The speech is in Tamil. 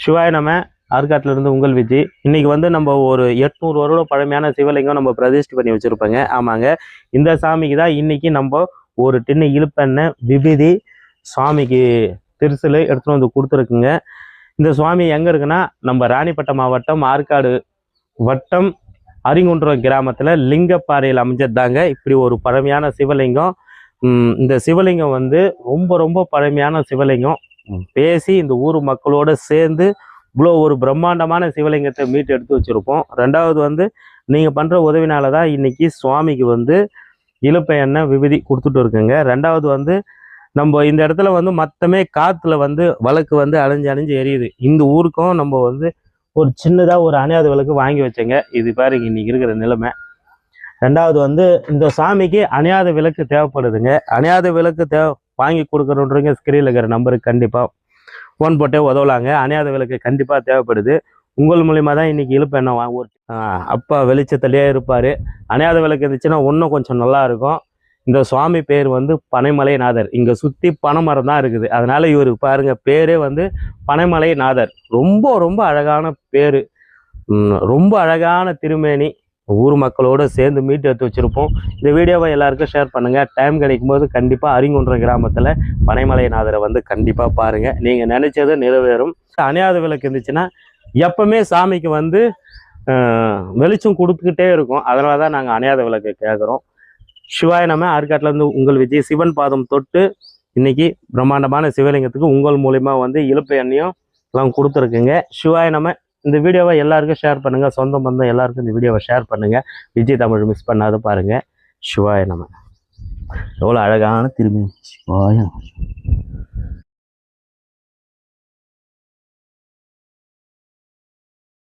சிவாய நம்ம ஆற்காட்டிலிருந்து உங்கள் விஜய். இன்னைக்கு வந்து நம்ம ஒரு எட்நூறு வருடம் பழமையான சிவலிங்கம் நம்ம பிரதிஷ்டை பண்ணி வச்சுருப்பாங்க. ஆமாங்க. இந்த சாமிக்கு தான் இன்னைக்கு நம்ம ஒரு டின்னு இழுப்பெண்ணை விபூதி சுவாமிக்கு திருசல் எடுத்துகிட்டு வந்து கொடுத்துருக்குங்க. இந்த சுவாமி எங்கே இருக்குன்னா நம்ம ராணிப்பட்டம் மாவட்டம் ஆற்காடு வட்டம் அரிங்குன்றம் கிராமத்தில் லிங்கப்பாறையில் அமைஞ்சதாங்க இப்படி ஒரு பழமையான சிவலிங்கம். இந்த சிவலிங்கம் வந்து ரொம்ப ரொம்ப பழமையான சிவலிங்கம். பேசி இந்த ஊர் மக்களோட சேர்ந்து இவ்வளோ ஒரு பிரம்மாண்டமான சிவலிங்கத்தை மீட்டு எடுத்து வச்சுருப்போம். ரெண்டாவது வந்து நீங்கள் பண்ணுற உதவினால தான் இன்னைக்கு சுவாமிக்கு வந்து இழுப்பை எண்ணெய் விபதி கொடுத்துட்டு இருக்குங்க. ரெண்டாவது வந்து நம்ம இந்த இடத்துல வந்து மொத்தமே காற்றுல வந்து விளக்கு வந்து அழிஞ்சு அழிஞ்சு எரியுது. இந்த ஊருக்கும் நம்ம வந்து ஒரு சின்னதாக ஒரு அணையாத விளக்கு வாங்கி வச்சேங்க. இது பாருங்க இன்னைக்கு இருக்கிற நிலைமை. ரெண்டாவது வந்து இந்த சாமிக்கு அணையாத விளக்கு தேவைப்படுதுங்க. அணையாத விளக்கு தேவை வாங்கி கொடுக்குறோன்றீங்க ஸ்க்ரீனில் இருக்கிற நம்பருக்கு கண்டிப்பாக ஃபோன் போட்டே உதவலாங்க. அணையாத விளக்கு கண்டிப்பாக தேவைப்படுது. உங்கள் மூலியமாக தான் இன்னைக்கு இழுப்பு என்ன வாங்க ஒரு அப்பா வெளிச்சத்திலேயே இருப்பார். அணையாத விளக்கு இருந்துச்சுன்னா இன்னும் கொஞ்சம் நல்லா இருக்கும். இந்த சுவாமி பேர் வந்து பனைமலை நாதர் இங்கே சுற்றி பனைமரம் தான் இருக்குது. அதனால இவர் பாருங்க பேரே வந்து பனைமலை நாதர் ரொம்ப ரொம்ப அழகான பேர். ரொம்ப அழகான திருமேனி. ஊர் மக்களோட சேர்ந்து மீட்டு எடுத்து வச்சிருப்போம். இந்த வீடியோவை எல்லாருக்கும் ஷேர் பண்ணுங்கள் டைம் கிடைக்கும் போது கண்டிப்பாக அரிங்குன்ற கிராமத்தில் பனைமலைநாதரை வந்து கண்டிப்பாக பாருங்கள் நீங்கள் நினச்சது நிறைவேறும். அணையாத விளக்கு இருந்துச்சுன்னா எப்பவுமே சாமிக்கு வந்து வெளிச்சம் கொடுத்துக்கிட்டே இருக்கும். அதனால தான் நாங்கள் அணையாத விளக்கு கேட்குறோம் சிவாய நம்ம ஆற்காட்டிலேருந்து உங்கள் விஜய் சிவன் பாதம் தொட்டு இன்னைக்கு பிரம்மாண்டமான சிவலிங்கத்துக்கு உங்கள் மூலிமா வந்து இழுப்பு எண்ணெயும் எல்லாம் கொடுத்துருக்குங்க. சிவாய நம்ம இந்த வீடியோவை எல்லாருக்கும் ஷேர் பண்ணுங்கள் சொந்த பந்தம் எல்லாருக்கும் இந்த வீடியோவை ஷேர் பண்ணுங்கள் விஜய் தமிழ் மிஸ் பண்ணாத பாருங்கள் சிவாய நம்ம எவ்வளோ அழகான திரும்பி சிவாய